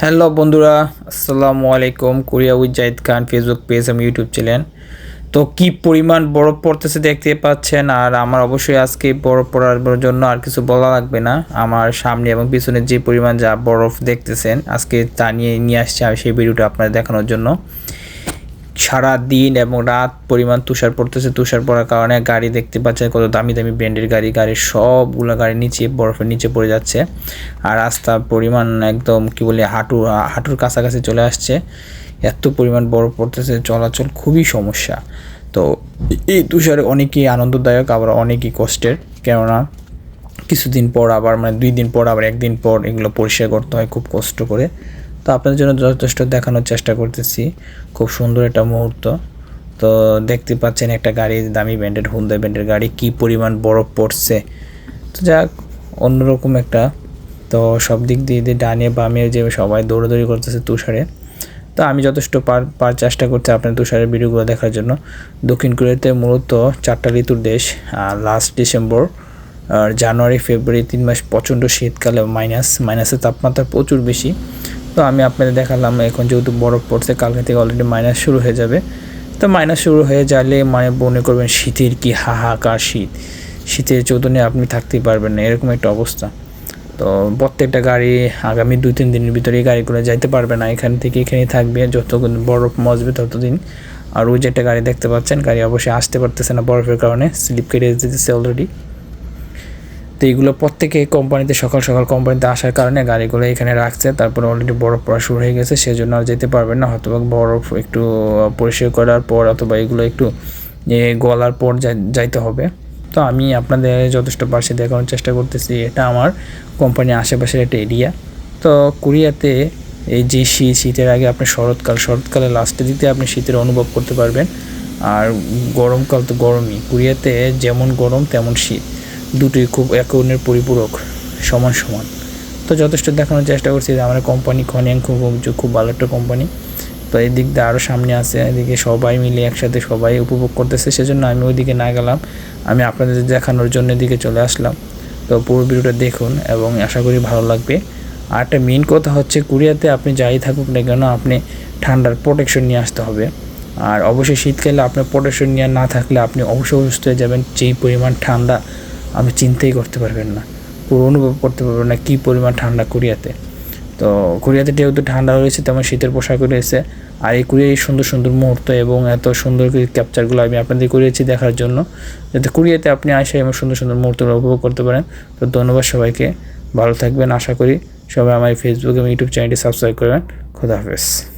Hello বন্ধুরা, আসসালামু আলাইকুম। Korea with Zahid Khan Facebook page এবং ইউটিউব চ্যানেল তো কি পরিমাণ বরফ পড়তেছে দেখতে পাচ্ছেন? আর আমার অবশ্যই আজকে বরফ পড়ার জন্য আর কিছু বলা লাগবে না। আমার সামনে এবং পিছনে যে পরিমাণ যা বরফ দেখতেছেন, আজকে তা নিয়ে নিয়ে আসছে আমি সেই ভিডিওটা আপনাদের দেখানোর জন্য। সারা দিন এবং রাত পরিমাণ তুষার পড়তেছে। তুষার পড়ার কারণে গাড়ি দেখতে পাচ্ছেন কত দামি দামি ব্র্যান্ডের গাড়ি। গাড়ির সবগুলো গাড়ি নিচে বরফের নিচে পড়ে যাচ্ছে আর রাস্তার পরিমাণ একদম কি বলে হাঁটু, হাঁটুর কাছাকাছি চলে আসছে। এত পরিমাণ বরফ পড়তেছে, চলাচল খুবই সমস্যা। তো এই তুষার অনেকই আনন্দদায়ক, আবার অনেকই কষ্টের। কেননা কিছুদিন পর আবার মানে দুই দিন পর, আবার একদিন পর এগুলো পরিষ্কার করতে হয় খুব কষ্ট করে। তো আপনাদের জন্য যথেষ্ট দেখানোর চেষ্টা করতেছি। খুব সুন্দর একটা মুহূর্ত। তো দেখতে পাচ্ছেন একটা গাড়ি, দামি ব্যান্ডের হুন্দা ব্যান্ডের গাড়ি, কি পরিমাণ বরফ পড়ছে। তো যাক, অন্যরকম একটা। তো সব দিক দিয়ে দিয়ে ডানে বামে যে সবাই দৌড়াদৌড়ি করতেছে তুষারে। তো আমি যথেষ্ট পার পার চেষ্টা করছি আপনার তুষারের ভিডিওগুলো দেখার জন্য। দক্ষিণ কোরিয়াতে মূলত চারটা ঋতুর দেশ লাস্ট ডিসেম্বর আর জানুয়ারি ফেব্রুয়ারি তিন মাস প্রচণ্ড শীতকালে মাইনাস মাইনাসের তাপমাত্রা প্রচুর বেশি। তো আমি আপনাদের দেখালাম এখন যেহেতু বরফ পড়ছে, কালকে থেকে অলরেডি মাইনাস শুরু হয়ে যাবে। তো মাইনাস শুরু হয়ে যালে মানে মনে করবেন শীতের কি হাহাকার শীত। শীতের চৌতনে আপনি থাকতেই পারবেন না, এরকম একটা অবস্থা। তো প্রত্যেকটা গাড়ি আগামী দুই, তিন দিনের ভিতরে এই গাড়িগুলো যাইতে পারবে না, এখান থেকে এখানেই থাকবে, যতক্ষণ বরফ মজবে ততদিন। আর ওই যে একটা গাড়ি দেখতে পাচ্ছেন, গাড়ি অবশ্যই আসতে পারতেছে না বরফের কারণে, স্লিপ কেটে দিতেছে অলরেডি এইগুলো প্রত্যেকে কোম্পানিতে, সকাল সকাল কোম্পানিতে আসার কারণে গাড়িগুলো এখানে রাখছে। তারপরে অলরেডি বরফ পড়া শুরু হয়ে গেছে, সেজন্য আর যেতে পারবেন না। হয়তো বরফ একটু পরিষ্কার করার পর অথবা এগুলো একটু গলার পর যাইতে হবে। তো আমি আপনাদের যথেষ্ট পাশে দেখানোর চেষ্টা করতেছি, এটা আমার কোম্পানির আশেপাশের একটা এরিয়া তো কোরিয়াতে এই যে শীত শীতের আগে আপনি শরৎকাল, শরৎকালে লাস্টের দিকে আপনি শীতের অনুভব করতে পারবেন। আর গরমকাল তো গরমই। কোরিয়াতে যেমন গরম, তেমন শীত। দুটোই খুব এক অন্যের পরিপূরক সমান সমান। তো যথেষ্ট দেখানোর চেষ্টা করছি যে আমার কোম্পানি খনিয়াং খুব খুব ভালো একটা কোম্পানি তো এই দিক দিয়ে আরও সামনে আছে, এদিকে সবাই মিলে একসাথে সবাই উপভোগ করতেছে, সেজন্য আমি ওইদিকে না গেলাম। আমি আপনাদের দেখানোর জন্য এদিকে চলে আসলাম। তো পুরো ভিডিওটা দেখুন এবং আশা করি ভালো লাগবে। আর একটা মেন কথা হচ্ছে কুরিয়াতে আপনি যাই থাকুক না কেন আপনি ঠান্ডার প্রোটেকশন নিয়ে আসতে হবে। আর অবশ্যই শীতকালে আপনার প্রোটেকশন নিয়ে না থাকলে আপনি অবশ্যই অসুস্থ হয়ে যাবেন, যেই পরিমাণ ঠান্ডা আপনি চিন্তাই করতে পারবেন না। পুরো অনুভব করতে পারবেন না কী পরিমাণ ঠান্ডা কোরিয়াতে। তো কোরিয়াতে যেহেতু ঠান্ডা রয়েছে, তেমন শীতের পোশাক রয়েছে, আর এই কোরিয়া এই সুন্দর সুন্দর মুহূর্ত এবং এত সুন্দর ক্যাপচারগুলো আমি আপনাদের করিয়েছি দেখার জন্য, যাতে কোরিয়াতে আপনি আসে এবং সুন্দর সুন্দর মুহূর্তগুলো উপভোগ করতে পারেন। তো ধন্যবাদ সবাইকে, ভালো থাকবেন, আশা করি সবাই আমার ফেসবুক এবং ইউটিউব চ্যানেলটি সাবস্ক্রাইব করবেন। খোদা হাফেজ।